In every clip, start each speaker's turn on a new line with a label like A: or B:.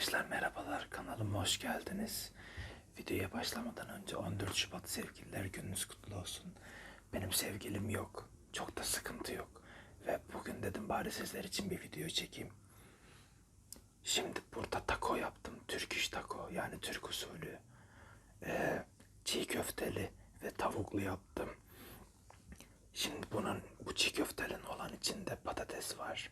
A: Arkadaşlar merhabalar kanalıma hoş geldiniz. Videoya başlamadan önce 14 Şubat sevgililer gününüz kutlu olsun. Benim sevgilim yok. Çok da sıkıntı yok. Ve bugün dedim bari sizler için bir video çekeyim. Şimdi burada taco yaptım. Türk iş taco yani Türk usulü. Ee, çiğ köfteli ve tavuklu yaptım. Şimdi bunun bu çiğ köftelin olan içinde patates var.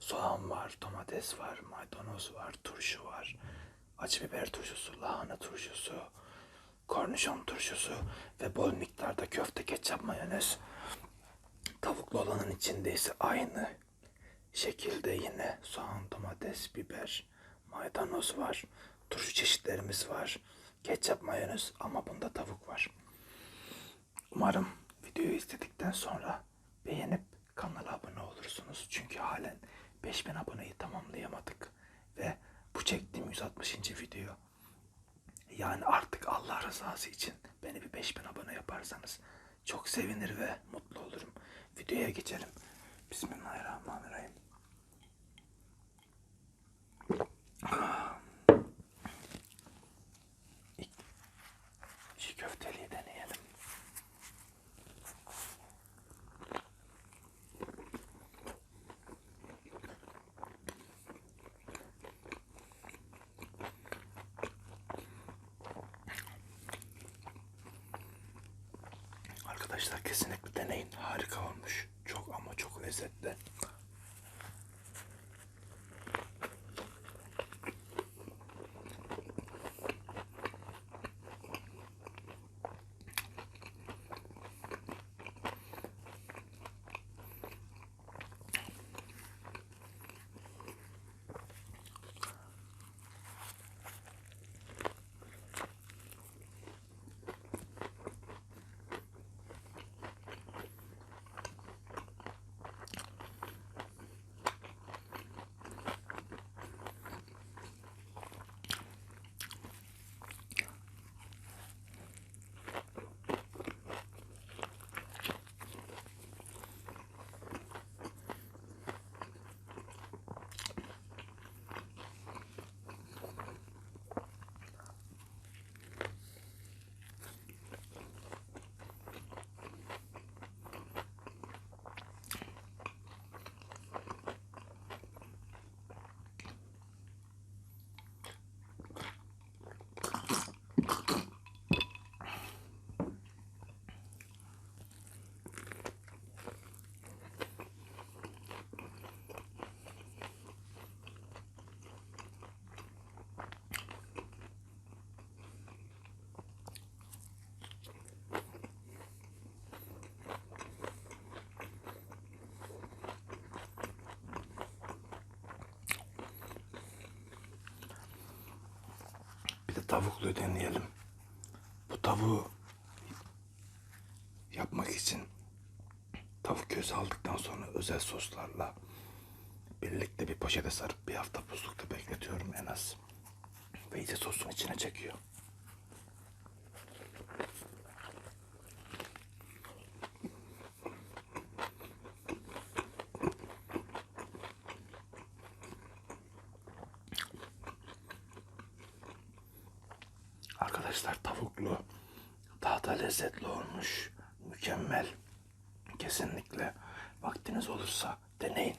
A: Soğan var, domates var, maydanoz var, turşu var. Acı biber turşusu, lahana turşusu, kornişon turşusu ve bol miktarda köfte, ketçap, mayonez. Tavuklu olanın içinde ise aynı şekilde yine soğan, domates, biber, maydanoz var. Turşu çeşitlerimiz var. Ketçap, mayonez ama bunda tavuk var. Umarım videoyu izledikten sonra beğenip kanala abone olursunuz. Çünkü halen 5000 aboneyi tamamlayamadık. Ve bu çektiğim 160. video. Yani artık Allah rızası için beni bir 5000 abone yaparsanız çok sevinir ve mutlu olurum. Videoya geçelim. Bismillahirrahmanirrahim. İlk çiğ köfteliği deneyelim. Arkadaşlar kesinlikle deneyin. Harika olmuş. Çok ama çok lezzetli. Tavuklu deneyelim. Bu tavuğu yapmak için tavuk göğsü aldıktan sonra özel soslarla birlikte bir poşete sarıp bir hafta buzlukta bekletiyorum en az. Ve iyice sosun içine çekiyor. Arkadaşlar tavuklu daha da lezzetli olmuş. Mükemmel. Kesinlikle vaktiniz olursa deneyin.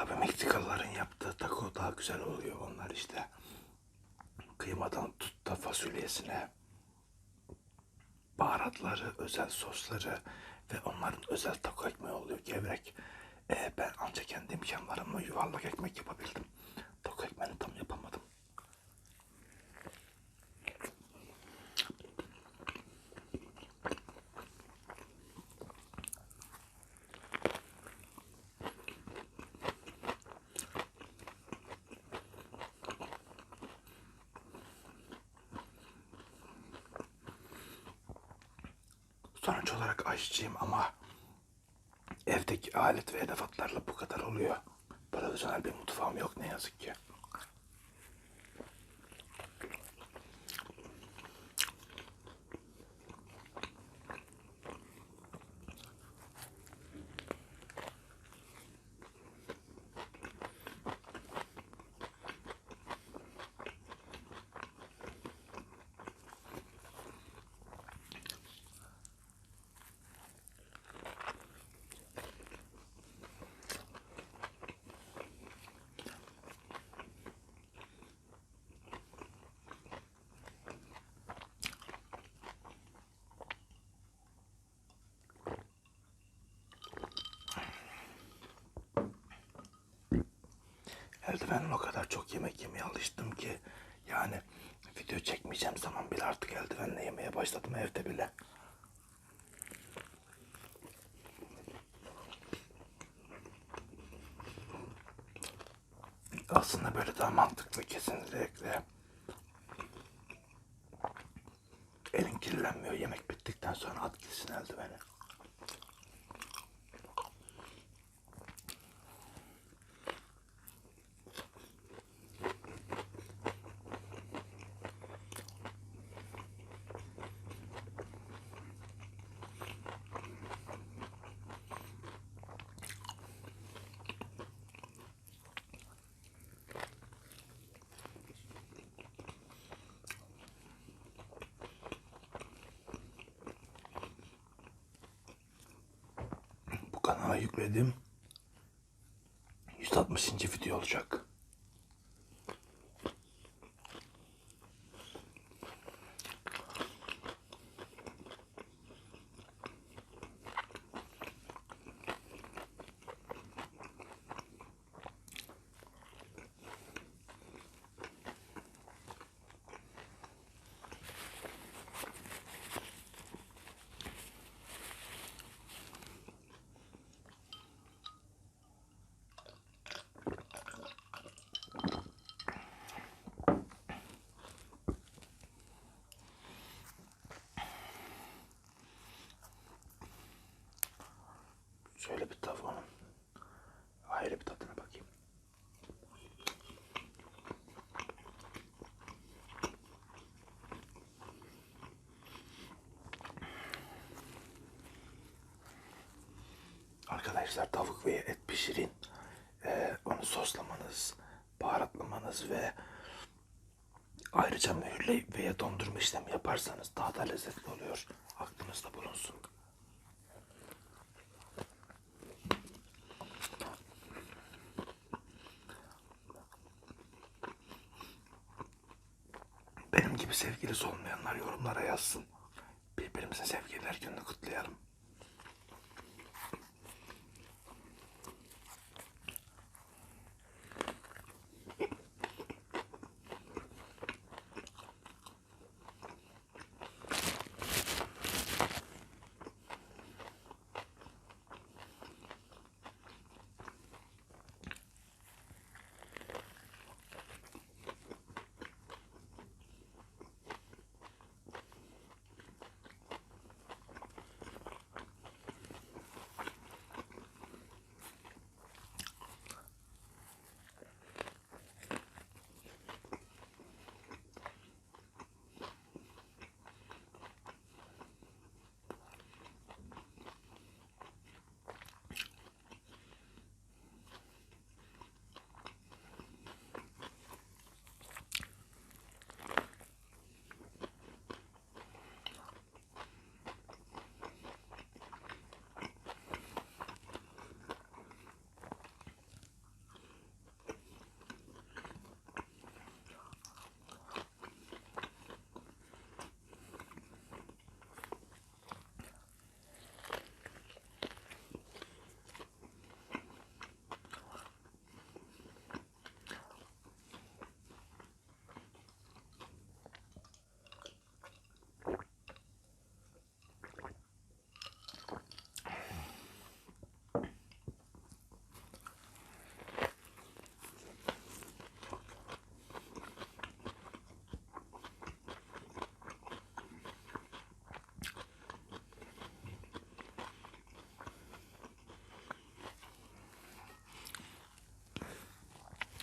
A: Tabii Meksikalıların yaptığı taco daha güzel oluyor. Onlar işte kıymadan tut da fasulyesine baharatları, özel sosları ve onların özel taco ekmeği oluyor gevrek. Ee, ben ancak kendi imkanlarımla yuvarlak ekmek yapabildim. Taco ekmeğini tam yapamadım. Sonuç olarak aşçıyım ama evdeki alet ve edevatlarla bu kadar oluyor. Profesyonel bir mutfağım yok ne yazık ki. Eldivenle o kadar çok yemek yemeye alıştım ki yani video çekmeyeceğim zaman bile artık eldivenle yemeye başladım evde bile. Aslında böyle daha mantıklı kesinlikle. Elin kirlenmiyor yemek bittikten sonra at gitsin eldiveni. Bu kanala yükledim. 160. video olacak. Şöyle bir tavuğunun ayrı bir tadına bakayım. Arkadaşlar tavuk veya et pişirin. Ee, onu soslamanız, baharatlamanız ve ayrıca mühürle veya dondurma işlemi yaparsanız daha da lezzetli oluyor. Aklınızda bulunsun. Benim gibi sevgilisi olmayanlar yorumlara yazsın. Birbirimizin sevgililer gününü kutlayalım.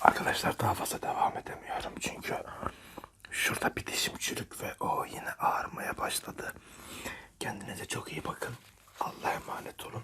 A: Arkadaşlar daha fazla devam edemiyorum çünkü şurada bir dişim çürük ve o yine ağrımaya başladı. Kendinize çok iyi bakın. Allah'a emanet olun.